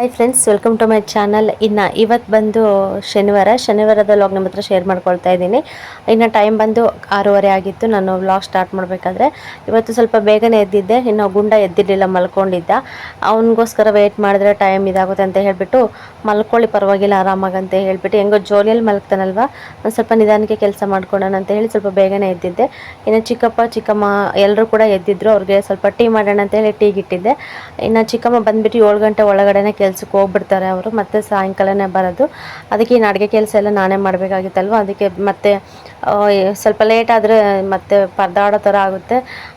Hi friends welcome to my channel ಇನ್ನು ಇವತ್ತು ಬಂದು ಶನಿವಾರ. ಶನಿವಾರದ ವ್ಲಾಗ್ ನಿಮ್ಮ ಹತ್ರ ಶೇರ್ ಮಾಡ್ಕೊಳ್ತಾ ಇದ್ದೀನಿ. ಇನ್ನು ಟೈಮ್ ಬಂದು ಆರೂವರೆ ಆಗಿತ್ತು. ನಾನು ವ್ಲಾಗ್ ಸ್ಟಾರ್ಟ್ ಮಾಡಬೇಕಾದ್ರೆ ಇವತ್ತು ಸ್ವಲ್ಪ ಬೇಗನೆ ಎದ್ದಿದ್ದೆ. ಇನ್ನು ಗುಂಡ ಎದ್ದಿರಲಿಲ್ಲ, ಮಲ್ಕೊಂಡಿದ್ದ. ಅವನಿಗೋಸ್ಕರ ವೆಯ್ಟ್ ಮಾಡಿದ್ರೆ ಟೈಮ್ ಇದಾಗುತ್ತೆ ಅಂತ ಹೇಳಿಬಿಟ್ಟು ಮಲ್ಕೊಳ್ಳಿ, ಪರವಾಗಿಲ್ಲ ಆರಾಮಾಗಿ ಅಂತ ಹೇಳ್ಬಿಟ್ಟು. ಹೆಂಗೋ ಜೋಲಿಯಲ್ಲಿ ಮಲಗ್ತಾನಲ್ವ? ಒಂದು ಸ್ವಲ್ಪ ನಿಧಾನಕ್ಕೆ ಕೆಲಸ ಮಾಡ್ಕೊಳ್ಳೋಣ ಅಂತ ಹೇಳಿ ಸ್ವಲ್ಪ ಬೇಗನೆ ಎದ್ದಿದ್ದೆ. ಇನ್ನು ಚಿಕ್ಕಪ್ಪ, ಚಿಕ್ಕಮ್ಮ ಎಲ್ಲರೂ ಕೂಡ ಎದ್ದಿದ್ರು. ಅವ್ರಿಗೆ ಸ್ವಲ್ಪ ಟೀ ಮಾಡೋಣ ಅಂತ ಹೇಳಿ ಟೀಗೆ ಇಟ್ಟಿದ್ದೆ ಇನ್ನು ಚಿಕ್ಕಮ್ಮ ಬಂದುಬಿಟ್ಟು ಏಳು ಗಂಟೆ ಒಳಗಡೆನೇ ಕೆಲಸಕ್ಕೆ ಹೋಗ್ಬಿಡ್ತಾರೆ ಅವರು. ಮತ್ತೆ ಸಾಯಂಕಾಲನೇ ಬರೋದು. ಅದಕ್ಕೆ ಇನ್ನು ಅಡುಗೆ ಕೆಲಸ ಎಲ್ಲ ನಾನೇ ಮಾಡಬೇಕಾಗಿತ್ತಲ್ವ? ಅದಕ್ಕೆ ಮತ್ತೆ ಸ್ವಲ್ಪ ಲೇಟ್ ಆದರೆ ಮತ್ತೆ ಪರದಾಡೋ ಥರ ಆಗುತ್ತೆ.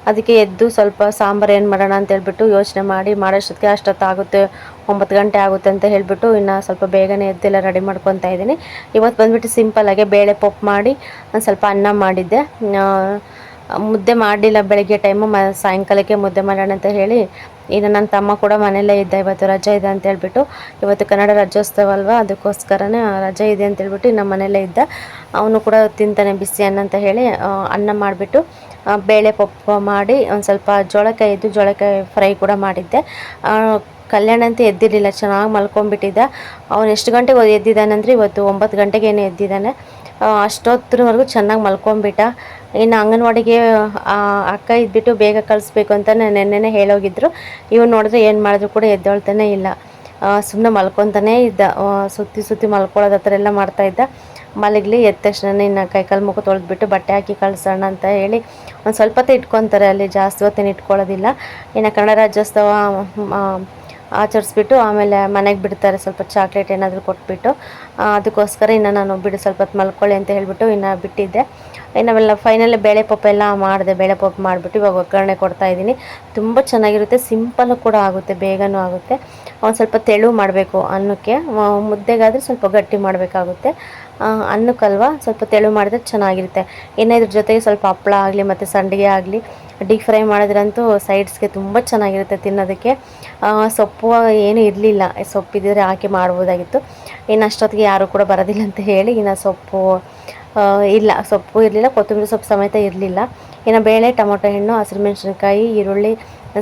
ಅದಕ್ಕೆ ಎದ್ದು ಸ್ವಲ್ಪ ಸಾಂಬಾರು ಏನು ಮಾಡೋಣ ಅಂತ ಹೇಳ್ಬಿಟ್ಟು ಯೋಚನೆ ಮಾಡಿ, ಮಾಡೋಷ್ಟೊತ್ತಿಗೆ ಅಷ್ಟೊತ್ತಾಗುತ್ತೆ, ಒಂಬತ್ತು ಗಂಟೆ ಆಗುತ್ತೆ ಅಂತ ಹೇಳಿಬಿಟ್ಟು ಇನ್ನು ಸ್ವಲ್ಪ ಬೇಗನೆ ಎದ್ದೆಲ್ಲ ರೆಡಿ ಮಾಡ್ಕೊತಾ ಇದ್ದೀನಿ. ಇವತ್ತು ಬಂದ್ಬಿಟ್ಟು ಸಿಂಪಲ್ಲಾಗೆ ಬೇಳೆ ಪಪ್ಪು ಮಾಡಿ, ಒಂದು ಸ್ವಲ್ಪ ಅನ್ನ ಮಾಡಿದ್ದೆ. ಮುದ್ದೆ ಮಾಡಲಿಲ್ಲ ಬೆಳಗ್ಗೆ ಟೈಮು ಮ, ಸಾಯಂಕಾಲಕ್ಕೆ ಮುದ್ದೆ ಮಾಡೋಣ ಅಂತ ಹೇಳಿ, ಇನ್ನು ನನ್ನ ತಮ್ಮ ಕೂಡ ಮನೆಯಲ್ಲೇ ಇದ್ದ, ಇವತ್ತು ರಜೆ ಇದೆ ಅಂತ ಹೇಳ್ಬಿಟ್ಟು, ಇವತ್ತು ಕನ್ನಡ ರಾಜ್ಯೋತ್ಸವ ಅಲ್ವಾ, ಅದಕ್ಕೋಸ್ಕರನೇ ರಜೆ ಇದೆ ಅಂತ ಹೇಳ್ಬಿಟ್ಟು ನಮ್ಮ ಮನೆಯಲ್ಲೇ ಇದ್ದ. ಅವನು ಕೂಡ ತಿಂತಾನೆ ಬಿಸಿ ಅನ್ನ ಅಂತ ಹೇಳಿ ಅನ್ನ ಮಾಡಿಬಿಟ್ಟು ಬೇಳೆ ಪಪ್ಪ ಮಾಡಿ, ಒಂದು ಸ್ವಲ್ಪ ಜೋಳಕಾಯಿ ಇದ್ದು ಜೋಳಕಾಯಿ ಫ್ರೈ ಕೂಡ ಮಾಡಿದ್ದೆ. ಕಲ್ಯಾಣ ಅಂತ ಎದ್ದಿರಲಿಲ್ಲ, ಚೆನ್ನಾಗಿ ಮಲ್ಕೊಂಡ್ಬಿಟ್ಟಿದ್ದ. ಅವನು ಎಷ್ಟು ಗಂಟೆಗೆ ಎದ್ದಿದ್ದಾನೆ ಅಂದರೆ, ಇವತ್ತು ಒಂಬತ್ತು ಗಂಟೆಗೇನೆ ಎದ್ದಿದ್ದಾನೆ. ಅಷ್ಟೊತ್ತರವರೆಗೂ ಚೆನ್ನಾಗಿ ಮಲ್ಕೊಂಬಿಟ್ಟ ಇನ್ನು ಅಂಗನವಾಡಿಗೆ ಅಕ್ಕ ಇದ್ಬಿಟ್ಟು ಬೇಗ ಕಳಿಸ್ಬೇಕು ಅಂತ ನೆನ್ನೆನೇ ಹೇಳೋಗಿದ್ರು. ಇವ್ನು ನೋಡಿದ್ರೆ ಏನು ಮಾಡಿದ್ರು ಕೂಡ ಎದ್ದೇಳ್ತಾನೆ ಇಲ್ಲ. ಸುಮ್ಮನೆ ಮಲ್ಕೊತಾನೇ ಇದ್ದ. ಸುತ್ತಿ ಸುತ್ತಿ ಮಲ್ಕೊಳ್ಳೋದು ಆ ಥರ ಎಲ್ಲ ಮಾಡ್ತಾ ಇದ್ದ. ಮಲಗಲಿ, ಎದ್ದ ತಕ್ಷಣ ಇನ್ನು ಕೈಕಾಲು ಮುಖ ತೊಳೆದ್ಬಿಟ್ಟು ಬಟ್ಟೆ ಹಾಕಿ ಕಳಿಸೋಣ ಅಂತ ಹೇಳಿ ಒಂದು ಸ್ವಲ್ಪ ಹೊತ್ತು ಇಟ್ಕೊತಾರೆ ಅಲ್ಲಿ. ಜಾಸ್ತಿ ಹೊತ್ತೇನು ಇಟ್ಕೊಳ್ಳೋದಿಲ್ಲ. ಇನ್ನು ಕನ್ನಡ ರಾಜ್ಯೋತ್ಸವ ಆಚರಿಸ್ಬಿಟ್ಟು ಆಮೇಲೆ ಮನೆಗೆ ಬಿಡ್ತಾರೆ ಸ್ವಲ್ಪ ಚಾಕ್ಲೇಟ್ ಏನಾದರೂ ಕೊಟ್ಬಿಟ್ಟು. ಅದಕ್ಕೋಸ್ಕರ ಇನ್ನು ನಾನು ಬಿಡು, ಸ್ವಲ್ಪ ಹೊತ್ತು ಮಲ್ಕೊಳ್ಳಿ ಅಂತ ಹೇಳಿಬಿಟ್ಟು ಇನ್ನು ಬಿಟ್ಟಿದ್ದೆ. ಇನ್ನು ಅವೆಲ್ಲ ಫೈನಲ್ ಬೇಳೆ ಪಪ್ಪ ಎಲ್ಲ ಮಾಡಿದೆ, ಬೇಳೆ ಪಪ್ಪು ಮಾಡಿಬಿಟ್ಟು ಇವಾಗ ಒಗ್ಗರಣೆ ಕೊಡ್ತಾ ಇದ್ದೀನಿ. ತುಂಬ ಚೆನ್ನಾಗಿರುತ್ತೆ ಸಿಂಪಲ್ಲು ಕೂಡ ಆಗುತ್ತೆ, ಬೇಗನೂ ಆಗುತ್ತೆ. ಒಂದು ಸ್ವಲ್ಪ ತೆಳು ಮಾಡಬೇಕು ಅನ್ನಕ್ಕೆ ಮುದ್ದೆಗಾದರೆ ಸ್ವಲ್ಪ ಗಟ್ಟಿ ಮಾಡಬೇಕಾಗುತ್ತೆ. ಅನ್ನಕ್ಕಲ್ವ? ಸ್ವಲ್ಪ ತೆಳು ಮಾಡಿದ್ರೆ ಚೆನ್ನಾಗಿರುತ್ತೆ. ಇನ್ನು ಇದ್ರ ಜೊತೆಗೆ ಸ್ವಲ್ಪ ಹಪ್ಪಳ ಆಗಲಿ, ಮತ್ತು ಸಂಡಿಗೆ ಆಗಲಿ, ಡೀಪ್ ಫ್ರೈ ಮಾಡಿದ್ರಂತೂ ಸೈಡ್ಸ್ಗೆ ತುಂಬ ಚೆನ್ನಾಗಿರುತ್ತೆ ತಿನ್ನೋದಕ್ಕೆ. ಸೊಪ್ಪು ಏನು ಇರಲಿಲ್ಲ. ಸೊಪ್ಪಿದ್ದರೆ ಹಾಕಿ ಮಾಡ್ಬೋದಾಗಿತ್ತು. ಇನ್ನು ಅಷ್ಟೊತ್ತಿಗೆ ಯಾರೂ ಕೂಡ ಬರೋದಿಲ್ಲ ಅಂತ ಹೇಳಿ ಇನ್ನು ಸೊಪ್ಪು ಇಲ್ಲ. ಸೊಪ್ಪು ಇರಲಿಲ್ಲ, ಕೊತ್ತಂಬರಿ ಸೊಪ್ಪು ಸಮೇತ ಇರಲಿಲ್ಲ. ಇನ್ನು ಬೇಳೆ, ಟೊಮೊಟೊ ಹಣ್ಣು, ಹಸಿರು ಮೆಣಸಿನ್ಕಾಯಿ, ಈರುಳ್ಳಿ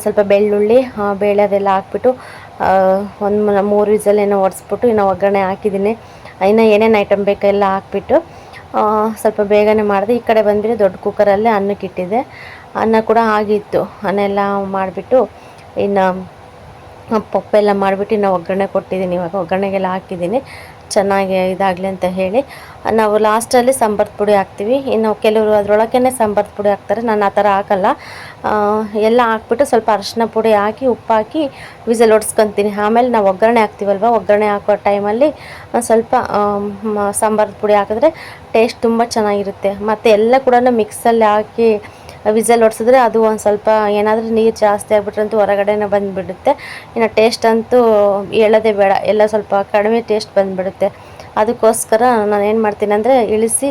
ಸ್ವಲ್ಪ ಬೆಳ್ಳುಳ್ಳಿ ಬೇಳೆ ಅದೆಲ್ಲ ಹಾಕ್ಬಿಟ್ಟು ಒಂದು ಮೂರು ವಿಸಲ್ ಏನೋ ಒರೆಸ್ಬಿಟ್ಟು ಇನ್ನು ಒಗ್ಗರಣೆ ಹಾಕಿದ್ದೀನಿ. ಇನ್ನು ಏನೇನು ಐಟಮ್ ಬೇಕೆಲ್ಲ ಹಾಕ್ಬಿಟ್ಟು ಸ್ವಲ್ಪ ಬೇಗನೆ ಮಾಡಿದೆ. ಈ ಕಡೆ ಬಂದ್ಬಿಟ್ಟು ದೊಡ್ಡ ಕುಕ್ಕರಲ್ಲೇ ಅನ್ನಕ್ಕೆ ಇಟ್ಟಿದ್ದೆ ಅನ್ನ ಕೂಡ ಆಗಿತ್ತು. ಅನ್ನ ಎಲ್ಲ ಮಾಡಿಬಿಟ್ಟು, ಇನ್ನು ಪಪ್ಪೆಲ್ಲ ಮಾಡಿಬಿಟ್ಟು ಇನ್ನು ಒಗ್ಗರಣೆ ಕೊಟ್ಟಿದ್ದೀನಿ. ಇವಾಗ ಒಗ್ಗರಣೆಗೆಲ್ಲ ಹಾಕಿದ್ದೀನಿ. ಚೆನ್ನಾಗಿ ಇದಾಗಲಿ ಅಂತ ಹೇಳಿ, ನಾವು ಲಾಸ್ಟಲ್ಲಿ ಸಾಂಬಾರು ಪುಡಿ ಹಾಕ್ತೀವಿ. ಇನ್ನು ಕೆಲವರು ಅದರೊಳಗೇ ಸಾಂಬಾರು ಪುಡಿ ಹಾಕ್ತಾರೆ. ನಾನು ಆ ಥರ ಹಾಕಲ್ಲ. ಎಲ್ಲ ಹಾಕ್ಬಿಟ್ಟು ಸ್ವಲ್ಪ ಅರಶಿನ ಪುಡಿ ಹಾಕಿ, ಉಪ್ಪು ಹಾಕಿ ವಿಸಲ್ ಒಡ್ಸ್ಕೊತೀನಿ. ಆಮೇಲೆ ನಾವು ಒಗ್ಗರಣೆ ಹಾಕ್ತೀವಲ್ವ? ಒಗ್ಗರಣೆ ಹಾಕೋ ಟೈಮಲ್ಲಿ ಸ್ವಲ್ಪ ಸಾಂಬಾರು ಪುಡಿ ಹಾಕಿದ್ರೆ ಟೇಸ್ಟ್ ತುಂಬ ಚೆನ್ನಾಗಿರುತ್ತೆ. ಮತ್ತು ಎಲ್ಲ ಕೂಡ ಮಿಕ್ಸಲ್ಲಿ ಹಾಕಿ ವಿಸಲ್ ಹೊಡ್ಸಿದ್ರೆ ಅದು ಒಂದು ಸ್ವಲ್ಪ ಏನಾದರೂ ನೀರು ಜಾಸ್ತಿ ಆಗ್ಬಿಟ್ರಂತೂ ಹೊರಗಡೆನೇ ಬಂದುಬಿಡುತ್ತೆ. ಇನ್ನು ಟೇಸ್ಟ್ ಅಂತೂ ಹೇಳೋದೇ ಬೇಡ, ಎಲ್ಲ ಸ್ವಲ್ಪ ಕಡಿಮೆ ಟೇಸ್ಟ್ ಬಂದುಬಿಡುತ್ತೆ. ಅದಕ್ಕೋಸ್ಕರ ನಾನು ಏನು ಮಾಡ್ತೀನಿ ಅಂದರೆ ಇಳಿಸಿ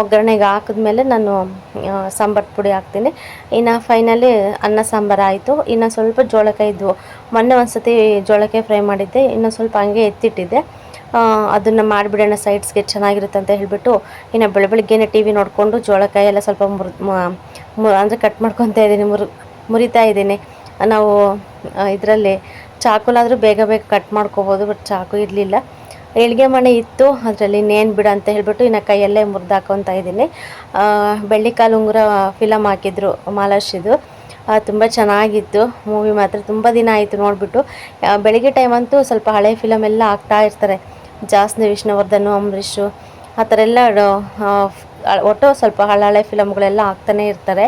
ಒಗ್ಗರಣೆಗೆ ಹಾಕಿದ್ಮೇಲೆ ನಾನು ಸಾಂಬಾರು ಪುಡಿ ಹಾಕ್ತೀನಿ. ಇನ್ನು ಫೈನಲಿ ಅನ್ನ ಸಾಂಬಾರು ಆಯಿತು. ಇನ್ನು ಸ್ವಲ್ಪ ಜೋಳಕಾಯಿ ಇದ್ವು ಮೊನ್ನೆ ಒಂದು ಸತಿ ಜೋಳಕಾಯಿ ಫ್ರೈ ಮಾಡಿದ್ದೆ, ಇನ್ನು ಸ್ವಲ್ಪ ಹಂಗೆ ಎತ್ತಿಟ್ಟಿದ್ದೆ. ಅದನ್ನು ಮಾಡಿಬಿಡೋಣ, ಸೈಡ್ಸ್ಗೆ ಚೆನ್ನಾಗಿರುತ್ತೆ ಅಂತ ಹೇಳಿಬಿಟ್ಟು, ಇನ್ನು ಬೆಳ ಬೆಳಗ್ಗೆನೆ ಟಿ ವಿ ನೋಡಿಕೊಂಡು ಜೋಳಕಾಯಿ ಎಲ್ಲ ಸ್ವಲ್ಪ ಮುರ್ ಅಂದರೆ ಕಟ್ ಮಾಡ್ಕೊತಾ ಇದ್ದೀನಿ, ಮುರು, ಮುರಿತಾ ಇದ್ದೀನಿ. ನಾವು ಇದರಲ್ಲಿ ಚಾಕುಲಾದರೂ ಬೇಗ ಬೇಗ ಕಟ್ ಮಾಡ್ಕೋಬೋದು ಬಟ್ ಚಾಕು ಇರಲಿಲ್ಲ. ಎಳ್ಗೆ ಮನೆ ಇತ್ತು, ಅದರಲ್ಲಿ ಇನ್ನೇನು ಬಿಡ ಅಂತ ಹೇಳ್ಬಿಟ್ಟು ಇನ್ನು ಕೈಯಲ್ಲೇ ಮುರಿದು ಹಾಕೊತಾ ಇದ್ದೀನಿ. ಬೆಳ್ಳಿ ಕಾಲು ಉಂಗುರ ಫಿಲಮ್ ಹಾಕಿದ್ರು, ಮಾಲಾಶಿದು. ತುಂಬ ಚೆನ್ನಾಗಿತ್ತು, ಮೂವಿ ಮಾತ್ರ. ತುಂಬ ದಿನ ಆಯಿತು ನೋಡಿಬಿಟ್ಟು. ಬೆಳಿಗ್ಗೆ ಟೈಮ್ ಅಂತೂ ಸ್ವಲ್ಪ ಹಳೆ ಫಿಲಮ್ ಎಲ್ಲ ಆಗ್ತಾ ಇರ್ತಾರೆ. ಜಾಸ್ತಿ ವಿಷ್ಣುವರ್ಧನ್, ಅಂಬರೀಷು, ಆ ಥರ ಎಲ್ಲ ಒಟ್ಟು ಸ್ವಲ್ಪ ಹಳಹಳೆ ಹಳೆ ಫಿಲಮ್ಗಳೆಲ್ಲ ಹಾಕ್ತಾನೆ ಇರ್ತಾರೆ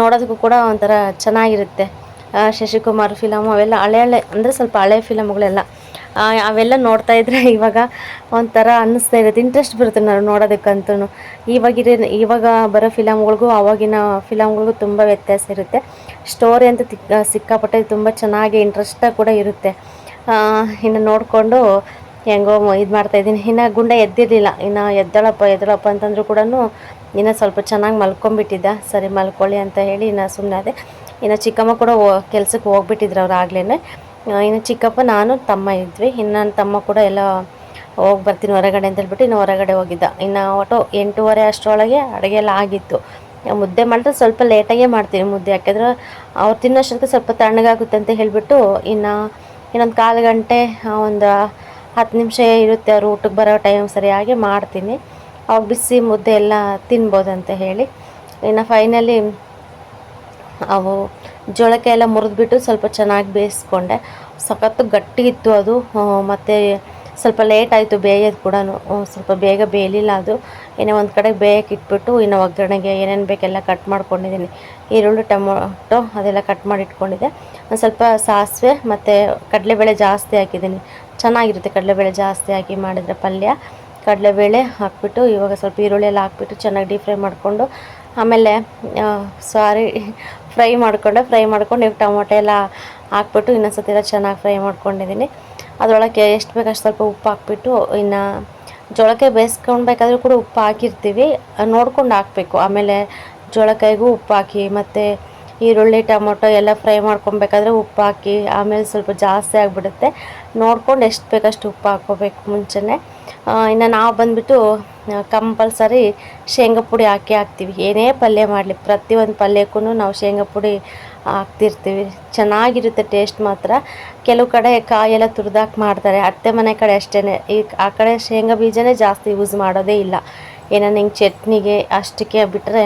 ನೋಡೋದಕ್ಕೂ ಕೂಡ ಒಂಥರ ಚೆನ್ನಾಗಿರುತ್ತೆ. ಶಶಿಕುಮಾರ್ ಫಿಲಮ್ ಅವೆಲ್ಲ ಹಳೆ ಹಳೆ, ಅಂದರೆ ಸ್ವಲ್ಪ ಹಳೆ ಫಿಲಮ್ಗಳೆಲ್ಲ ಅವೆಲ್ಲ ನೋಡ್ತಾ ಇದ್ರೆ ಇವಾಗ ಒಂಥರ ಅನ್ನಿಸ್ತಾ ಇರುತ್ತೆ. ಇಂಟ್ರೆಸ್ಟ್ ಬರುತ್ತೆ ನಾವು ನೋಡೋದಕ್ಕಂತೂ. ಇವಾಗಿರೋ ಇವಾಗ ಬರೋ ಫಿಲಮ್ಗಳಿಗೂ ಆವಾಗಿನ ಫಿಲಮ್ಗಳಿಗೂ ತುಂಬ ವ್ಯತ್ಯಾಸ ಇರುತ್ತೆ. ಸ್ಟೋರಿ ಅಂತ ಸಿಕ್ಕಾಪಟ್ಟೆ ತುಂಬ ಚೆನ್ನಾಗಿ ಇಂಟ್ರೆಸ್ಟಾಗಿ ಕೂಡ ಇರುತ್ತೆ. ಇನ್ನು ನೋಡಿಕೊಂಡು ಹೆಂಗೋ ಇದು ಮಾಡ್ತಾಯಿದ್ದೀನಿ ಇನ್ನು ಗುಂಡ ಎದ್ದಿರಲಿಲ್ಲ. ಇನ್ನು ಎದ್ದಳಪ್ಪ ಎದ್ದಳಪ್ಪ ಅಂತಂದ್ರೂ ಕೂಡ ಇನ್ನು ಸ್ವಲ್ಪ ಚೆನ್ನಾಗಿ ಮಲ್ಕೊಂಬಿಟ್ಟಿದ್ದ ಸರಿ, ಮಲ್ಕೊಳ್ಳಿ ಅಂತ ಹೇಳಿ ಇನ್ನು ಸುಮ್ಮನೆ ಅದೇ ಇನ್ನು ಚಿಕ್ಕಮ್ಮ ಕೂಡ ಕೆಲಸಕ್ಕೆ ಹೋಗ್ಬಿಟ್ಟಿದ್ರು ಅವ್ರು ಆಗಲೇ ಇನ್ನು ಚಿಕ್ಕಪ್ಪ, ನಾನು, ತಮ್ಮ ಇದ್ವಿ. ಇನ್ನು ನನ್ನ ತಮ್ಮ ಕೂಡ ಎಲ್ಲ ಹೋಗಿ ಬರ್ತೀನಿ ಹೊರಗಡೆ ಅಂತ ಹೇಳ್ಬಿಟ್ಟು ಇನ್ನು ಹೊರಗಡೆ ಹೋಗಿದ್ದ. ಇನ್ನು ಒಟ್ಟು ಎಂಟೂವರೆ ಅಷ್ಟರೊಳಗೆ ಅಡುಗೆ ಎಲ್ಲ ಆಗಿತ್ತು. ಮುದ್ದೆ ಮಾಡಿದ್ರೆ ಸ್ವಲ್ಪ ಲೇಟಾಗೆ ಮಾಡ್ತೀನಿ ಮುದ್ದೆ. ಯಾಕೆಂದ್ರೆ ಅವ್ರು ತಿನ್ನೋಷ್ಟೊತ್ತಿಗೆ ಸ್ವಲ್ಪ ತಣ್ಣಗಾಗುತ್ತೆ ಅಂತ ಹೇಳಿಬಿಟ್ಟು ಇನ್ನು ಇನ್ನೊಂದು ಕಾಲು ಗಂಟೆ ಒಂದು ಹತ್ತು ನಿಮಿಷ ಇರುತ್ತೆ ಅವ್ರು ಊಟಕ್ಕೆ ಬರೋ ಟೈಮ್ ಸರಿಯಾಗಿ ಮಾಡ್ತೀನಿ. ಅವಾಗ ಬಿಸಿ ಮುದ್ದೆ ಎಲ್ಲ ತಿನ್ಬೋದಂತ ಹೇಳಿ. ಇನ್ನು ಫೈನಲಿ ಅವು ಜೋಳಕ್ಕೆ ಎಲ್ಲ ಮುರಿದ್ಬಿಟ್ಟು ಸ್ವಲ್ಪ ಚೆನ್ನಾಗಿ ಬೇಯಿಸ್ಕೊಂಡೆ. ಸಖತ್ತು ಗಟ್ಟಿ ಇತ್ತು ಅದು. ಮತ್ತು ಸ್ವಲ್ಪ ಲೇಟ್ ಆಯಿತು ಬೇಯೋದು ಕೂಡ. ಸ್ವಲ್ಪ ಬೇಗ ಬೇಯಲಿಲ್ಲ ಅದು. ಏನೋ ಒಂದು ಕಡೆ ಬೇಯಕ್ಕೆ ಇಟ್ಬಿಟ್ಟು ಇನ್ನು ಒಗ್ಗರಣೆಗೆ ಏನೇನು ಬೇಕೆಲ್ಲ ಕಟ್ ಮಾಡ್ಕೊಂಡಿದ್ದೀನಿ. ಈರುಳ್ಳಿ, ಟೊಮೊಟೊ ಅದೆಲ್ಲ ಕಟ್ ಮಾಡಿ ಇಟ್ಕೊಂಡಿದ್ದೆ ಒಂದು ಸ್ವಲ್ಪ ಸಾಸಿವೆ ಮತ್ತು ಕಡಲೆಬೇಳೆ ಜಾಸ್ತಿ ಹಾಕಿದ್ದೀನಿ. ಚೆನ್ನಾಗಿರುತ್ತೆ. ಕಡಲೆಬೇಳೆ ಜಾಸ್ತಿ ಹಾಕಿ ಮಾಡಿದರೆ ಪಲ್ಯ. ಕಡಲೆಬೇಳೆ ಹಾಕ್ಬಿಟ್ಟು ಇವಾಗ ಸ್ವಲ್ಪ ಈರುಳ್ಳಿ ಎಲ್ಲ ಹಾಕ್ಬಿಟ್ಟು ಚೆನ್ನಾಗಿ ಡೀಪ್ ಫ್ರೈ ಮಾಡಿಕೊಂಡು, ಆಮೇಲೆ ಸಾರಿ ಫ್ರೈ ಮಾಡಿಕೊಂಡೆ. ಫ್ರೈ ಮಾಡ್ಕೊಂಡು ಇವಾಗ ಟೊಮೊಟೊ ಎಲ್ಲ ಹಾಕ್ಬಿಟ್ಟು ಇನ್ನೊಂದು ಸತಿ ಎಲ್ಲ ಚೆನ್ನಾಗಿ ಫ್ರೈ ಮಾಡ್ಕೊಂಡಿದ್ದೀನಿ. ಅದರೊಳಗೆ ಎಷ್ಟು ಬೇಕಷ್ಟು ಸ್ವಲ್ಪ ಉಪ್ಪು ಹಾಕ್ಬಿಟ್ಟು, ಇನ್ನು ಜೋಳಕ್ಕೆ ಬೇಯಿಸ್ಕೊಳ್ಬೇಕಾದ್ರೂ ಕೂಡ ಉಪ್ಪು ಹಾಕಿರ್ತೀವಿ. ನೋಡ್ಕೊಂಡು ಹಾಕಬೇಕು. ಆಮೇಲೆ ಜೋಳಕಾಯಿಗೂ ಉಪ್ಪು ಹಾಕಿ, ಮತ್ತು ಈರುಳ್ಳಿ, ಟೊಮೊಟೊ ಎಲ್ಲ ಫ್ರೈ ಮಾಡ್ಕೊಬೇಕಾದ್ರೆ ಉಪ್ಪು ಹಾಕಿ, ಆಮೇಲೆ ಸ್ವಲ್ಪ ಜಾಸ್ತಿ ಆಗಿಬಿಡುತ್ತೆ. ನೋಡ್ಕೊಂಡು ಎಷ್ಟು ಬೇಕಷ್ಟು ಉಪ್ಪು ಹಾಕ್ಕೋಬೇಕು ಮುಂಚೆನೇ. ಇನ್ನು ನಾವು ಬಂದುಬಿಟ್ಟು ಕಂಪಲ್ಸರಿ ಶೇಂಗಾ ಪುಡಿ ಹಾಕಿ ಹಾಕ್ತೀವಿ. ಏನೇ ಪಲ್ಯ ಮಾಡಲಿ, ಪ್ರತಿಯೊಂದು ಪಲ್ಯಕ್ಕೂ ನಾವು ಶೇಂಗಾ ಪುಡಿ ಹಾಕ್ತಿರ್ತೀವಿ. ಚೆನ್ನಾಗಿರುತ್ತೆ ಟೇಸ್ಟ್ ಮಾತ್ರ. ಕೆಲವು ಕಡೆ ಕಾಯೆಲ್ಲ ತುರಿದಾಕಿ ಮಾಡ್ತಾರೆ. ಅತ್ತೆ ಮನೆ ಕಡೆ ಅಷ್ಟೇ ಈ, ಆ ಕಡೆ ಶೇಂಗಾ ಬೀಜನೇ ಜಾಸ್ತಿ ಯೂಸ್ ಮಾಡೋದೇ ಇಲ್ಲ. ಏನೋ ಹಿಂಗೆ ಚಟ್ನಿಗೆ ಅಷ್ಟಕ್ಕೆ ಬಿಟ್ಟರೆ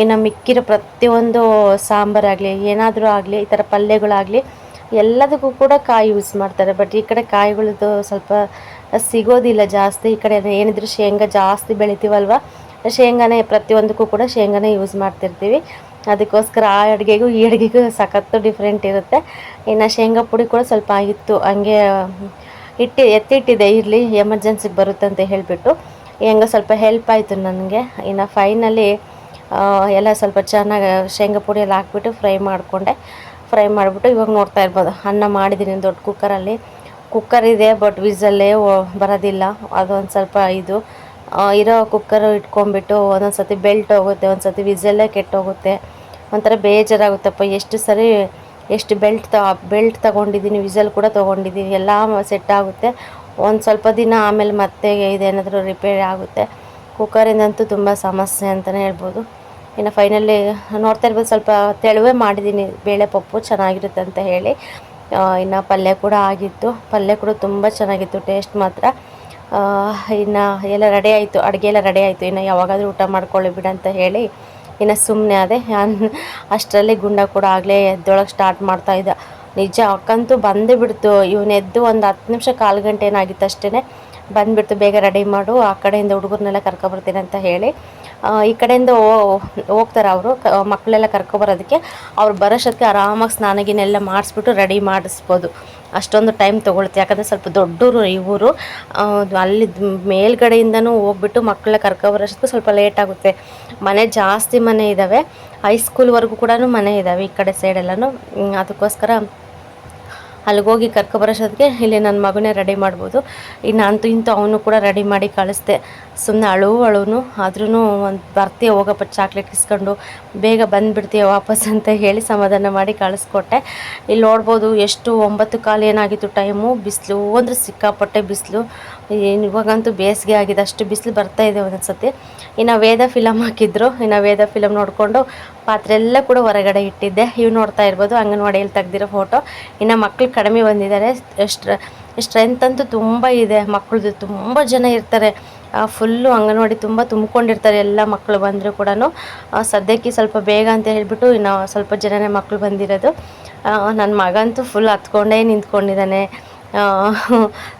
ಇನ್ನು ಮಿಕ್ಕಿರೋ ಪ್ರತಿಯೊಂದು ಸಾಂಬಾರಾಗಲಿ, ಏನಾದರೂ ಆಗಲಿ, ಈ ಥರ ಪಲ್ಯಗಳಾಗಲಿ, ಎಲ್ಲದಕ್ಕೂ ಕೂಡ ಕಾಯಿ ಯೂಸ್ ಮಾಡ್ತಾರೆ. ಬಟ್ ಈ ಕಡೆ ಕಾಯಿಗಳದ್ದು ಸ್ವಲ್ಪ ಸಿಗೋದಿಲ್ಲ ಜಾಸ್ತಿ. ಈ ಕಡೆ ಏನಿದ್ರು ಶೇಂಗಾ ಜಾಸ್ತಿ ಬೆಳಿತೀವಲ್ವ, ಶೇಂಗಾನೇ ಪ್ರತಿಯೊಂದಕ್ಕೂ ಕೂಡ ಶೇಂಗಾನೇ ಯೂಸ್ ಮಾಡ್ತಿರ್ತೀವಿ. ಅದಕ್ಕೋಸ್ಕರ ಆ ಅಡುಗೆಗೂ ಈ ಅಡುಗೆಗೂ ಸಖತ್ತು ಡಿಫ್ರೆಂಟ್ ಇರುತ್ತೆ. ಇನ್ನು ಶೇಂಗಾ ಪುಡಿ ಕೂಡ ಸ್ವಲ್ಪ ಇತ್ತು, ಹಂಗೆ ಇಟ್ಟು, ಎತ್ತಿಟ್ಟಿದೆ. ಇರಲಿ ಎಮರ್ಜೆನ್ಸಿಗೆ ಬರುತ್ತೆ ಅಂತ ಹೇಳಿಬಿಟ್ಟು. ಹೆಂಗೆ ಸ್ವಲ್ಪ ಹೆಲ್ಪ್ ಆಯಿತು ನನಗೆ. ಇನ್ನು ಫೈನಲಿ ಎಲ್ಲ ಸ್ವಲ್ಪ ಚೆನ್ನಾಗಿ ಶೇಂಗಾ ಪುಡಿ ಎಲ್ಲ ಹಾಕ್ಬಿಟ್ಟು ಫ್ರೈ ಮಾಡಿಕೊಂಡೆ. ಫ್ರೈ ಮಾಡಿಬಿಟ್ಟು ಇವಾಗ ನೋಡ್ತಾ ಇರ್ಬೋದು. ಅನ್ನ ಮಾಡಿದ್ದೀನಿ ದೊಡ್ಡ ಕುಕ್ಕರಲ್ಲಿ. ಕುಕ್ಕರ್ ಇದೆ, ಬಟ್ ವಿಸಲ್ಲೇ ಬರೋದಿಲ್ಲ. ಅದೊಂದು ಸ್ವಲ್ಪ ಇದು. ಇರೋ ಕುಕ್ಕರು ಇಟ್ಕೊಂಡ್ಬಿಟ್ಟು ಒಂದೊಂದು ಸತಿ ಬೆಲ್ಟ್ ಹೋಗುತ್ತೆ ಒಂದು ಸತಿ ವಿಸಲ್ಲೇ ಕೆಟ್ಟೋಗುತ್ತೆ. ಒಂಥರ ಬೇಜಾರಾಗುತ್ತಪ್ಪ. ಎಷ್ಟು ಸರಿ ಎಷ್ಟು ಬೆಲ್ಟ್ ತ, ಬೆಲ್ಟ್ ತೊಗೊಂಡಿದ್ದೀನಿ, ವಿಸಲ್ ಕೂಡ ತೊಗೊಂಡಿದ್ದೀನಿ. ಎಲ್ಲ ಸೆಟ್ ಆಗುತ್ತೆ. ಒಂದು ಸ್ವಲ್ಪ ದಿನ ಆಮೇಲೆ ಮತ್ತೆ ಇದೇನಾದರೂ ರಿಪೇರಿ ಆಗುತ್ತೆ. ಕುಕ್ಕರಿಂದಂತೂ ತುಂಬ ಸಮಸ್ಯೆ ಅಂತಲೇ ಹೇಳ್ಬೋದು. ಇನ್ನು ಫೈನಲಿ ನೋಡ್ತಾ ಇರ್ಬೋದು, ಸ್ವಲ್ಪ ತೆಳುವೆ ಮಾಡಿದ್ದೀನಿ, ಬೇಳೆ ಪಪ್ಪು ಚೆನ್ನಾಗಿರುತ್ತೆ ಅಂತ ಹೇಳಿ. ಇನ್ನು ಪಲ್ಯ ಕೂಡ ಆಗಿತ್ತು. ಪಲ್ಯ ಕೂಡ ತುಂಬ ಚೆನ್ನಾಗಿತ್ತು ಟೇಸ್ಟ್ ಮಾತ್ರ. ಇನ್ನು ಎಲ್ಲ ರೆಡಿ ಆಯಿತು, ಅಡುಗೆ ಎಲ್ಲ ರೆಡಿ ಆಯಿತು. ಇನ್ನು ಯಾವಾಗಾದರೂ ಊಟ ಮಾಡ್ಕೊಳ್ಳಿ ಬಿಡ ಅಂತ ಹೇಳಿ, ಇನ್ನು ಸುಮ್ಮನೆ ಅದೇ ಅಷ್ಟರಲ್ಲಿ ಗುಂಡ ಕೂಡ ಆಗಲೇ ಎದ್ದೊಳಗೆ ಸ್ಟಾರ್ಟ್ ಮಾಡ್ತಾಯಿದ್ದ ನಿಜ, ಅಕ್ಕಂತೂ ಬಂದೇ ಬಿಡ್ತು. ಇವನು ಎದ್ದು ಒಂದು ಹತ್ತು ನಿಮಿಷ ಕಾಲು ಗಂಟೆ ಏನಾಗಿತ್ತು ಅಷ್ಟೇ ಬಂದುಬಿಡ್ತು, ಬೇಗ ರೆಡಿ ಮಾಡು, ಆ ಕಡೆಯಿಂದ ಹುಡುಗರನ್ನೆಲ್ಲ ಕರ್ಕೊಬರ್ತೀನಿ ಅಂತ ಹೇಳಿ. ಈ ಕಡೆಯಿಂದ ಹೋಗ್ತಾರೆ ಅವರು ಮಕ್ಕಳೆಲ್ಲ ಕರ್ಕೊಬರೋದಕ್ಕೆ ಅವ್ರು ಬರೋಷ್ಟೊತ್ತಿಗೆ ಆರಾಮಾಗಿ ಸ್ನಾನಗಿನೆಲ್ಲ ಮಾಡಿಸ್ಬಿಟ್ಟು ರೆಡಿ ಮಾಡಿಸ್ಬೋದು. ಅಷ್ಟೊಂದು ಟೈಮ್ ತೊಗೊಳುತ್ತೆ. ಯಾಕಂದರೆ ಸ್ವಲ್ಪ ದೊಡ್ಡವರು ಇವರು ಅಲ್ಲಿ ಮೇಲ್ಗಡೆಯಿಂದನೂ ಹೋಗ್ಬಿಟ್ಟು ಮಕ್ಕಳ ಕರ್ಕೊಬರೋಷ್ಟಕ್ಕೆ ಸ್ವಲ್ಪ ಲೇಟ್ ಆಗುತ್ತೆ. ಮನೆ ಜಾಸ್ತಿ ಮನೆ ಇದ್ದಾವೆ ಹೈಸ್ಕೂಲ್ವರೆಗೂ ಕೂಡ ಮನೆ ಇದ್ದಾವೆ ಈ ಕಡೆ ಸೈಡೆಲ್ಲನೂ ಅದಕ್ಕೋಸ್ಕರ ಅಲ್ಲಿಗೋಗಿ ಕರ್ಕೊಬರೋಷ್ಟೊತ್ತಿಗೆ ಇಲ್ಲಿ ನನ್ನ ಮಗನೇ ರೆಡಿ ಮಾಡ್ಬೋದು. ಇನ್ನು ಅಂತೂ ಇಂತೂ ಅವನು ಕೂಡ ರೆಡಿ ಮಾಡಿ ಕಳಿಸ್ದೆ. ಸುಮ್ಮನೆ ಅಳು, ಅಳುನು ಆದ್ರೂ ಒಂದು ಬರ್ತೀಯ, ಹೋಗಪ್ಪ ಚಾಕ್ಲೇಟ್ ಇಸ್ಕೊಂಡು, ಬೇಗ ಬಂದುಬಿಡ್ತೀಯ ವಾಪಸ್ ಅಂತ ಹೇಳಿ ಸಮಾಧಾನ ಮಾಡಿ ಕಳಿಸ್ಕೊಟ್ಟೆ. ಇಲ್ಲಿ ನೋಡ್ಬೋದು ಎಷ್ಟು ಒಂಬತ್ತು ಕಾಲು ಏನಾಗಿತ್ತು, ಟೈಮು, ಬಿಸಿಲು ಅಂದರೆ ಸಿಕ್ಕಾಪಟ್ಟೆ ಬಿಸಿಲು. ಏನು ಇವಾಗಂತೂ ಬೇಸಿಗೆ ಆಗಿದೆ, ಅಷ್ಟು ಬಿಸಿಲು ಬರ್ತಾ ಇದೆ ಒಂದೊಂದು ಸತಿ ಇನ್ನು ವೇದ ಫಿಲಮ್ ಹಾಕಿದ್ರು, ಇನ್ನು ವೇದ ಫಿಲಮ್ ನೋಡಿಕೊಂಡು ಪಾತ್ರೆ ಎಲ್ಲ ಕೂಡ ಹೊರಗಡೆ ಇಟ್ಟಿದ್ದೆ. ಇವು ನೋಡ್ತಾ ಇರ್ಬೋದು, ಅಂಗನವಾಡಿಯಲ್ಲಿ ತೆಗ್ದಿರೋ ಫೋಟೋ ಇನ್ನು ಮಕ್ಳು ಕಡಿಮೆ ಬಂದಿದ್ದಾರೆ ಸ್ಟ್ರೆಂತ್ ಅಂತೂ ತುಂಬ ಇದೆ ಮಕ್ಕಳದು ತುಂಬ ಜನ ಇರ್ತಾರೆ. ಫುಲ್ಲು ಅಂಗನವಾಡಿ ತುಂಬ ತುಂಬಿಕೊಂಡಿರ್ತಾರೆ ಎಲ್ಲ ಮಕ್ಕಳು ಬಂದರೂ ಕೂಡ ಸದ್ಯಕ್ಕೆ ಸ್ವಲ್ಪ ಬೇಗ ಅಂತ ಹೇಳಿಬಿಟ್ಟು ಇನ್ನು ಸ್ವಲ್ಪ ಜನನೇ ಮಕ್ಕಳು ಬಂದಿರೋದು. ನನ್ನ ಮಗಂತೂ ಫುಲ್ ಹತ್ಕೊಂಡೇ ನಿಂತ್ಕೊಂಡಿದ್ದಾನೆ.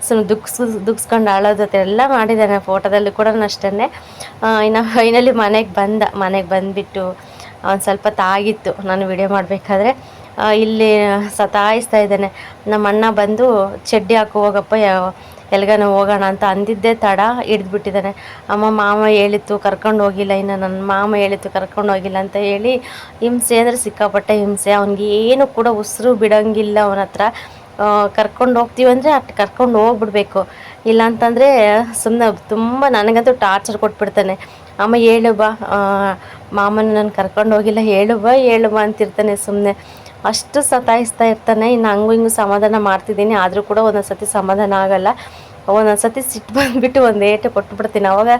ಸುಮ್ಮನೆ ದುಃಖಸ್ ದುಃಖಸ್ಕೊಂಡು ಆಳೋದತ್ತೆ ಎಲ್ಲ ಮಾಡಿದ್ದಾನೆ ಫೋಟೋದಲ್ಲಿ ಕೂಡ ಅಷ್ಟೇ ಇನ್ನು ಫೈನಲಿ ಮನೆಗೆ ಬಂದ, ಮನೆಗೆ ಬಂದುಬಿಟ್ಟು ಒಂದು ಸ್ವಲ್ಪ ತಾಗಿತ್ತು ನಾನು ವಿಡಿಯೋ ಮಾಡಬೇಕಾದ್ರೆ. ಇಲ್ಲಿ ಸತಾಯಿಸ್ತಾ ಇದ್ದಾನೆ. ನಮ್ಮ ಅಣ್ಣ ಬಂದು ಚಡ್ಡಿ ಹಾಕೋ, ಹೋಗಪ್ಪ ಎಲ್ಗಾನ ಹೋಗೋಣ ಅಂತ ಅಂದಿದ್ದೇ ತಡ ಹಿಡಿದ್ಬಿಟ್ಟಿದ್ದಾನೆ. ಅಮ್ಮ, ಮಾಮ ಹೇಳಿತ್ತು, ಕರ್ಕೊಂಡು ಹೋಗಿಲ್ಲ, ಇನ್ನು ನನ್ನ ಮಾಮ ಹೇಳಿತ್ತು, ಕರ್ಕೊಂಡು ಹೋಗಿಲ್ಲ ಅಂತ ಹೇಳಿ ಹಿಂಸೆ ಅಂದರೆ ಸಿಕ್ಕಾಪಟ್ಟೆ ಹಿಂಸೆ. ಅವ್ನಿಗೆ ಏನು ಕೂಡ ಉಸಿರು ಬಿಡೋಂಗಿಲ್ಲ ಅವನ ಹತ್ರ. ಕರ್ಕೊಂಡು ಹೋಗ್ತೀವಿ ಅಂದರೆ ಅಷ್ಟು ಕರ್ಕೊಂಡು ಹೋಗ್ಬಿಡ್ಬೇಕು. ಇಲ್ಲಾಂತಂದರೆ ಸುಮ್ಮನೆ ತುಂಬ ನನಗಂತೂ ಟಾರ್ಚರ್ ಕೊಟ್ಬಿಡ್ತಾನೆ. ಅಮ್ಮ ಹೇಳು ಬಾ ಮಾಮನ ನಾನು ಕರ್ಕೊಂಡು ಹೋಗಿಲ್ಲ, ಹೇಳು ಬಾ ಹೇಳು ಬಾ ಅಂತಿರ್ತಾನೆ ಸುಮ್ಮನೆ ಅಷ್ಟು ಸತಾಯಿಸ್ತಾ ಇರ್ತಾನೆ. ಇನ್ನು ಹಂಗು ಹಿಂಗು ಸಮಾಧಾನ ಮಾಡ್ತಿದ್ದೀನಿ. ಆದರೂ ಕೂಡ ಒಂದೊಂದು ಸತಿ ಸಮಾಧಾನ ಆಗಲ್ಲ. ಒಂದೊಂದು ಸತಿ ಸಿಟ್ಟು ಬಂದುಬಿಟ್ಟು ಒಂದು ಏಟು ಕೊಟ್ಬಿಡ್ತೀನಿ. ಅವಾಗ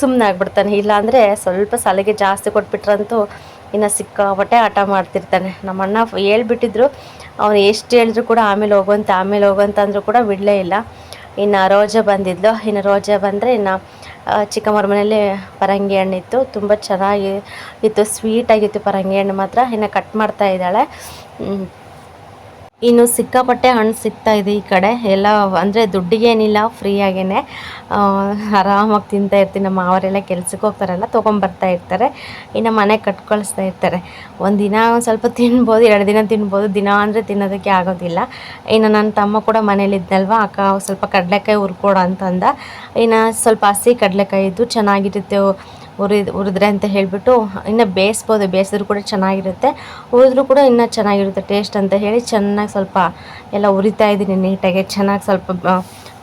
ಸುಮ್ಮನೆ ಆಗ್ಬಿಡ್ತಾನೆ. ಇಲ್ಲಾಂದರೆ ಸ್ವಲ್ಪ ಸಲಿಗೆ ಜಾಸ್ತಿ ಕೊಟ್ಬಿಟ್ರಂತೂ ಇನ್ನು ಸಿಕ್ಕಾಪಟ್ಟೆ ಆಟ ಮಾಡ್ತಿರ್ತಾನೆ. ನಮ್ಮ ಅಣ್ಣ ಹೇಳ್ಬಿಟ್ಟಿದ್ರು, ಅವನು ಎಷ್ಟು ಹೇಳಿದ್ರು ಕೂಡ ಆಮೇಲೆ ಹೋಗುವಂತ ಆಮೇಲೆ ಹೋಗುವಂತ ಅಂದರೂ ಕೂಡ ಬಿಡಲೇ ಇಲ್ಲ. ಇನ್ನು ರೋಜಾ ಬಂದಿದ್ಲು. ಇನ್ನು ರೋಜಾ ಬಂದರೆ ಇನ್ನು ಚಿಕ್ಕಮ್ಮರ ಮನೇಲಿ ಪರಂಗಿ ಹಣ್ಣಿತ್ತು. ತುಂಬ ಚೆನ್ನಾಗಿ, ಇತ್ತು ಸ್ವೀಟಾಗಿತ್ತು ಪರಂಗಿ ಹಣ್ಣು ಮಾತ್ರ. ಇನ್ನು ಕಟ್ ಮಾಡ್ತಾ ಇದ್ದಾಳೆ. ಇನ್ನು ಸಿಕ್ಕಾಪಟ್ಟೆ ಹಣ್ಣು ಸಿಗ್ತಾ ಇದೆ ಈ ಕಡೆ. ಎಲ್ಲ ಅಂದರೆ ದುಡ್ಡಿಗೇನಿಲ್ಲ ಫ್ರೀಯಾಗೇ ಆರಾಮಾಗಿ ತಿಂತಾ ಇರ್ತೀನಿ. ನಮ್ಮ ಮಾವರೆಲ್ಲ ಕೆಲ್ಸಕ್ಕೆ ಹೋಗ್ತಾರಲ್ಲ, ತೊಗೊಂಬರ್ತಾ ಇರ್ತಾರೆ. ಇನ್ನು ಮನೆ ಕಟ್ಕೊಳಿಸ್ತಾ ಇರ್ತಾರೆ. ಒಂದು ದಿನ ಒಂದು ಸ್ವಲ್ಪ ತಿನ್ಬೋದು, ಎರಡು ದಿನ ತಿನ್ಬೋದು. ದಿನ ಅಂದರೆ ತಿನ್ನೋದಕ್ಕೆ ಆಗೋದಿಲ್ಲ. ಇನ್ನು ನನ್ನ ತಮ್ಮ ಕೂಡ ಮನೇಲಿದ್ನಲ್ವ ಅಕ್ಕ ಸ್ವಲ್ಪ ಕಡಲೆಕಾಯಿ ಹುರ್ಕೊಡು ಅಂತಂದ. ಇನ್ನು ಸ್ವಲ್ಪ ಹಸಿ ಕಡಲೆಕಾಯಿ ಇದ್ದು ಚೆನ್ನಾಗಿರುತ್ತೆ. ಹುರಿದ್ ಹುರಿದ್ರೆ ಅಂತ ಹೇಳಿಬಿಟ್ಟು, ಇನ್ನು ಬೇಯಿಸ್ಬೋದು, ಬೇಯಿಸಿದ್ರು ಕೂಡ ಚೆನ್ನಾಗಿರುತ್ತೆ. ಹುರಿದ್ರೂ ಕೂಡ ಇನ್ನೂ ಚೆನ್ನಾಗಿರುತ್ತೆ ಟೇಸ್ಟ್ ಅಂತ ಹೇಳಿ ಚೆನ್ನಾಗಿ ಸ್ವಲ್ಪ ಎಲ್ಲ ಉರಿತಾ ಇದ್ದೀನಿ ನೀಟಾಗಿ. ಚೆನ್ನಾಗಿ ಸ್ವಲ್ಪ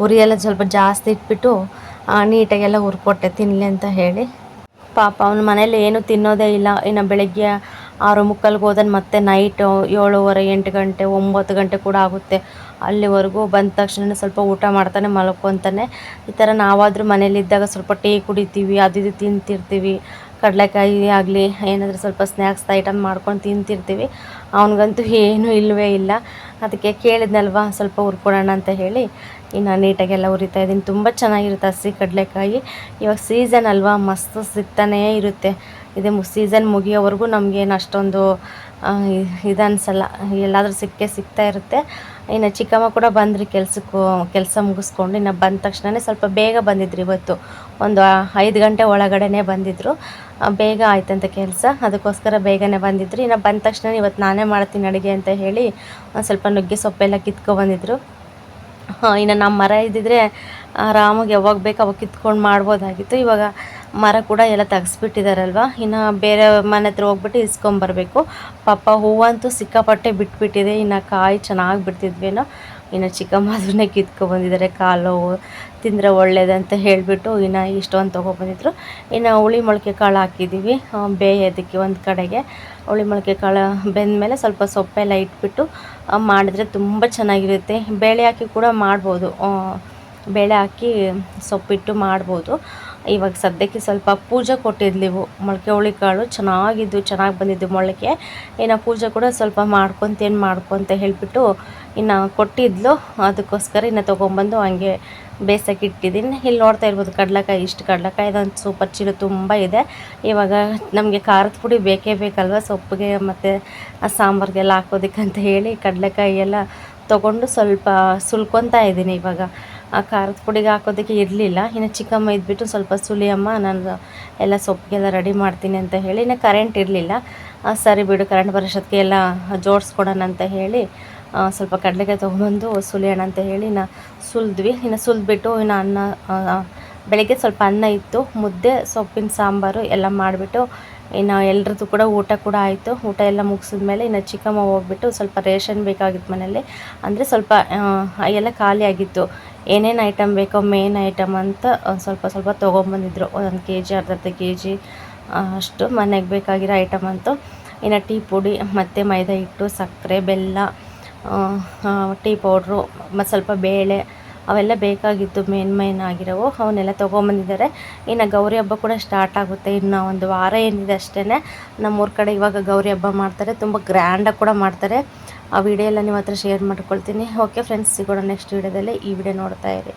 ಉರಿ ಎಲ್ಲ ಸ್ವಲ್ಪ ಜಾಸ್ತಿ ಇಟ್ಬಿಟ್ಟು ನೀಟಾಗೆಲ್ಲ ಹುರ್ಕೊಟ್ಟೆ ತಿನ್ನಲಿ ಅಂತ ಹೇಳಿ. ಪಾಪ ಅವನ ಮನೇಲಿ ಏನು ತಿನ್ನೋದೇ ಇಲ್ಲ. ಇನ್ನು ಬೆಳಗ್ಗೆ ಆರು ಮುಕ್ಕಲ್ಗೆ ಹೋದನ್ ಮತ್ತೆ ನೈಟು ಏಳುವರೆ, ಎಂಟು ಗಂಟೆ, ಒಂಬತ್ತು ಗಂಟೆ ಕೂಡ ಆಗುತ್ತೆ. ಅಲ್ಲಿವರೆಗೂ ಬಂದ ತಕ್ಷಣ ಸ್ವಲ್ಪ ಊಟ ಮಾಡ್ತಾನೆ, ಮಲ್ಕೊತಾನೆ. ಈ ಥರ ನಾವಾದರೂ ಮನೇಲಿದ್ದಾಗ ಸ್ವಲ್ಪ ಟೀ ಕುಡಿತೀವಿ, ಅದು ಇದು ತಿಂತಿರ್ತೀವಿ. ಕಡಲೆಕಾಯಿ ಆಗಲಿ, ಏನಾದರೂ ಸ್ವಲ್ಪ ಸ್ನ್ಯಾಕ್ಸ್ ಐಟಮ್ ಮಾಡ್ಕೊಂಡು ತಿಂತಿರ್ತೀವಿ. ಅವನಿಗಂತೂ ಏನೂ ಇಲ್ಲವೇ ಇಲ್ಲ. ಅದಕ್ಕೆ ಕೇಳಿದ್ನಲ್ವ, ಸ್ವಲ್ಪ ಹುರ್ಕೊಡೋಣ ಅಂತ ಹೇಳಿ. ಇನ್ನು ನೀಟಾಗೆಲ್ಲ ಉರಿತಾ ಇದ್ದೀನಿ. ತುಂಬ ಚೆನ್ನಾಗಿರುತ್ತೆ ಹಸಿ ಕಡಲೆಕಾಯಿ. ಇವಾಗ ಸೀಸನ್ ಅಲ್ವಾ, ಮಸ್ತ್ ಸಿಗ್ತಾನೇ ಇರುತ್ತೆ. ಇದೆ ಸೀಸನ್ ಮುಗಿಯೋವರೆಗೂ ನಮಗೇನು ಅಷ್ಟೊಂದು ಇದು ಅನ್ಸಲ್ಲ. ಎಲ್ಲಾದರೂ ಸಿಕ್ಕೇ ಸಿಗ್ತಾ ಇರುತ್ತೆ. ಇನ್ನು ಚಿಕ್ಕಮ್ಮ ಕೂಡ ಬಂದ್ರಿ ಕೆಲಸಕ್ಕೂ, ಕೆಲಸ ಮುಗಿಸ್ಕೊಂಡು, ಇನ್ನು ಬಂದ ತಕ್ಷಣವೇ ಸ್ವಲ್ಪ ಬೇಗ ಬಂದಿದ್ರು ಇವತ್ತು. ಒಂದು ಐದು ಗಂಟೆ ಒಳಗಡೆನೇ ಬಂದಿದ್ದರು ಬೇಗ ಆಯ್ತಂತ ಕೆಲಸ. ಅದಕ್ಕೋಸ್ಕರ ಬೇಗನೆ ಬಂದಿದ್ರು. ಇನ್ನು ಬಂದ ತಕ್ಷಣ ಇವತ್ತು ನಾನೇ ಮಾಡ್ತೀನಿ ಅಡುಗೆ ಅಂತ ಹೇಳಿ ಸ್ವಲ್ಪ ನುಗ್ಗೆ ಸೊಪ್ಪೆಲ್ಲ ಕಿತ್ಕೊ ಬಂದಿದ್ರು ಇನ್ನು ನಮ್ಮ ಮರ ಇದ್ದಿದ್ರೆ ಆರಾಮಾಗಿ ಯಾವಾಗ ಬೇಕು ಅವಾಗ ಕಿತ್ಕೊಂಡು ಮಾಡ್ಬೋದಾಗಿತ್ತು. ಇವಾಗ ಮರ ಕೂಡ ಎಲ್ಲ ತೆಗೆಸ್ಬಿಟ್ಟಿದಾರಲ್ವಾ? ಇನ್ನು ಬೇರೆ ಮನೆ ಹತ್ರ ಹೋಗ್ಬಿಟ್ಟು ಇಸ್ಕೊಂಬರ್ಬೇಕು. ಪಾಪ ಹೂವಂತೂ ಸಿಕ್ಕಾಪಟ್ಟೆ ಬಿಟ್ಬಿಟ್ಟಿದೆ. ಇನ್ನು ಕಾಯಿ ಚೆನ್ನಾಗಿ ಬಿಡ್ತಿದ್ವೇನೋ ಇನ್ನು ಚಿಕ್ಕಮ್ಮ ಅದನ್ನೇ ಕಿತ್ಕೊಬಂದಿದ್ದಾರೆ. ಕಾಲು ತಿಂದರೆ ಒಳ್ಳೇದಂತ ಹೇಳಿಬಿಟ್ಟು ಇನ್ನು ಇಷ್ಟೊಂದು ತೊಗೊಬಂದಿದ್ರು. ಇನ್ನು ಹುಳಿ ಮೊಳಕೆ ಕಾಳು ಹಾಕಿದ್ದೀವಿ ಬೇಯೋದಕ್ಕೆ ಒಂದು ಕಡೆಗೆ. ಹುಳಿ ಮೊಳಕೆ ಕಾಳು ಬೆಂದಮೇಲೆ ಸ್ವಲ್ಪ ಸೊಪ್ಪೆಲ್ಲ ಇಟ್ಬಿಟ್ಟು ಮಾಡಿದ್ರೆ ತುಂಬ ಚೆನ್ನಾಗಿರುತ್ತೆ. ಬೇಳೆ ಹಾಕಿ ಕೂಡ ಮಾಡ್ಬೋದು. ಬೇಳೆ ಹಾಕಿ ಸೊಪ್ಪಿಟ್ಟು ಮಾಡ್ಬೋದು. ಇವಾಗ ಸದ್ಯಕ್ಕೆ ಸ್ವಲ್ಪ ಪೂಜೆ ಕೊಟ್ಟಿದ್ಲಿವು ಮೊಳಕೆ ಹುಳಿ ಕಾಳು ಚೆನ್ನಾಗಿದ್ದು, ಚೆನ್ನಾಗಿ ಬಂದಿದ್ದು ಮೊಳಕೆ. ಇನ್ನು ಪೂಜೆ ಕೂಡ ಸ್ವಲ್ಪ ಮಾಡ್ಕೊತೇನು ಮಾಡ್ಕೊಂತ ಹೇಳಿಬಿಟ್ಟು ಇನ್ನು ಕೊಟ್ಟಿದ್ಲು. ಅದಕ್ಕೋಸ್ಕರ ಇನ್ನು ತೊಗೊಂಬಂದು ಹಂಗೆ ಬೇಸಕ್ಕೆ ಇಟ್ಟಿದ್ದೀನಿ. ಇಲ್ಲಿ ನೋಡ್ತಾ ಇರ್ಬೋದು ಕಡಲೆಕಾಯಿ, ಇಷ್ಟು ಕಡಲೆಕಾಯಿ ಇದೊಂದು ಸೂಪರ್ ಚೀಲ ತುಂಬ ಇದೆ. ಇವಾಗ ನಮಗೆ ಖಾರದ ಪುಡಿ ಬೇಕೇ ಬೇಕಲ್ವ? ಸೊಪ್ಪಿಗೆ ಮತ್ತು ಸಾಂಬಾರಿಗೆಲ್ಲ ಹಾಕೋದಕ್ಕಂತ ಅಂತ ಹೇಳಿ ಕಡಲೆಕಾಯಿ ಎಲ್ಲ ತೊಗೊಂಡು ಸ್ವಲ್ಪ ಸುಲ್ಕೊತಾ ಇದ್ದೀನಿ ಇವಾಗ. ಆ ಖಾರದ ಪುಡಿಗೆ ಹಾಕೋದಕ್ಕೆ ಇರಲಿಲ್ಲ. ಇನ್ನು ಚಿಕ್ಕಮ್ಮ ಇದ್ಬಿಟ್ಟು ಸ್ವಲ್ಪ ಸುಳಿಯಮ್ಮ ನಾನು ಎಲ್ಲ ಸೊಪ್ಪಿಗೆಲ್ಲ ರೆಡಿ ಮಾಡ್ತೀನಿ ಅಂತ ಹೇಳಿ, ಇನ್ನು ಕರೆಂಟ್ ಇರಲಿಲ್ಲ. ಸರಿ ಬಿಡು ಕರೆಂಟ್ ಬರೋಷ್ಟೊತ್ತಿಗೆ ಎಲ್ಲ ಜೋಡಿಸ್ಕೊಡೋಣ ಅಂತ ಹೇಳಿ ಸ್ವಲ್ಪ ಕಡಲೆಕಾಯಿ ತೊಗೊಂಬಂದು ಸುಲಿಯೋಣ ಅಂತ ಹೇಳಿ ನಾ ಸುಲಿದ್ವಿ. ಇನ್ನು ಸುಲಿದ್ಬಿಟ್ಟು ಇನ್ನು ಅನ್ನ ಬೆಳಗ್ಗೆ ಸ್ವಲ್ಪ ಅನ್ನ ಇತ್ತು, ಮುದ್ದೆ, ಸೊಪ್ಪಿನ ಸಾಂಬಾರು ಎಲ್ಲ ಮಾಡಿಬಿಟ್ಟು ಇನ್ನು ಎಲ್ರದ್ದು ಕೂಡ ಊಟ ಕೂಡ ಆಯಿತು. ಊಟ ಎಲ್ಲ ಮುಗಿಸಿದ ಮೇಲೆ ಇನ್ನು ಚಿಕ್ಕಮ್ಮ ಹೋಗ್ಬಿಟ್ಟು ಸ್ವಲ್ಪ ರೇಷನ್ ಬೇಕಾಗಿತ್ತು ಮನೇಲಿ ಅಂದರೆ ಸ್ವಲ್ಪ ಎಲ್ಲ ಖಾಲಿ ಆಗಿತ್ತು. ಏನೇನು ಐಟಮ್ ಬೇಕೋ ಮೇನ್ ಐಟಮ್ ಅಂತ ಸ್ವಲ್ಪ ಸ್ವಲ್ಪ ತೊಗೊಂಬಂದಿದ್ರು. ಒಂದು ಕೆ ಜಿ ಅರ್ಧ ಕೆ ಜಿ ಅಷ್ಟು ಮನೆಗೆ ಬೇಕಾಗಿರೋ ಐಟಮ್ ಅಂತು. ಇನ್ನು ಟೀ ಪುಡಿ, ಮತ್ತು ಮೈದಾ ಹಿಟ್ಟು, ಸಕ್ಕರೆ, ಬೆಲ್ಲ ಟೀ ಪೌಡ್ರು ಮತ್ತು ಸ್ವಲ್ಪ ಬೇಳೆ ಅವೆಲ್ಲ ಬೇಕಾಗಿತ್ತು ಮೇನ್ ಮೇನ್ ಆಗಿರೋವು, ಅವನ್ನೆಲ್ಲ ತೊಗೊಂಬಂದಿದ್ದಾರೆ. ಇನ್ನು ಗೌರಿ ಹಬ್ಬ ಕೂಡ ಸ್ಟಾರ್ಟ್ ಆಗುತ್ತೆ. ಇನ್ನು ಒಂದು ವಾರ ಏನಿದೆ ಅಷ್ಟೇ ನಮ್ಮೂರ ಕಡೆ ಇವಾಗ ಗೌರಿ ಹಬ್ಬ ಮಾಡ್ತಾರೆ. ತುಂಬ ಗ್ರ್ಯಾಂಡಾಗಿ ಕೂಡ ಮಾಡ್ತಾರೆ. ಆ ವಿಡಿಯೋ ಎಲ್ಲ ನಿಮ್ಮ ಹತ್ರ ಶೇರ್ ಮಾಡ್ಕೊಳ್ತೀನಿ. ಓಕೆ ಫ್ರೆಂಡ್ಸ್ ಸಿಗೋಣ ನೆಕ್ಸ್ಟ್ ವಿಡಿಯೋದಲ್ಲಿ ಈ ವಿಡಿಯೋ ನೋಡ್ತಾ ಇರಿ.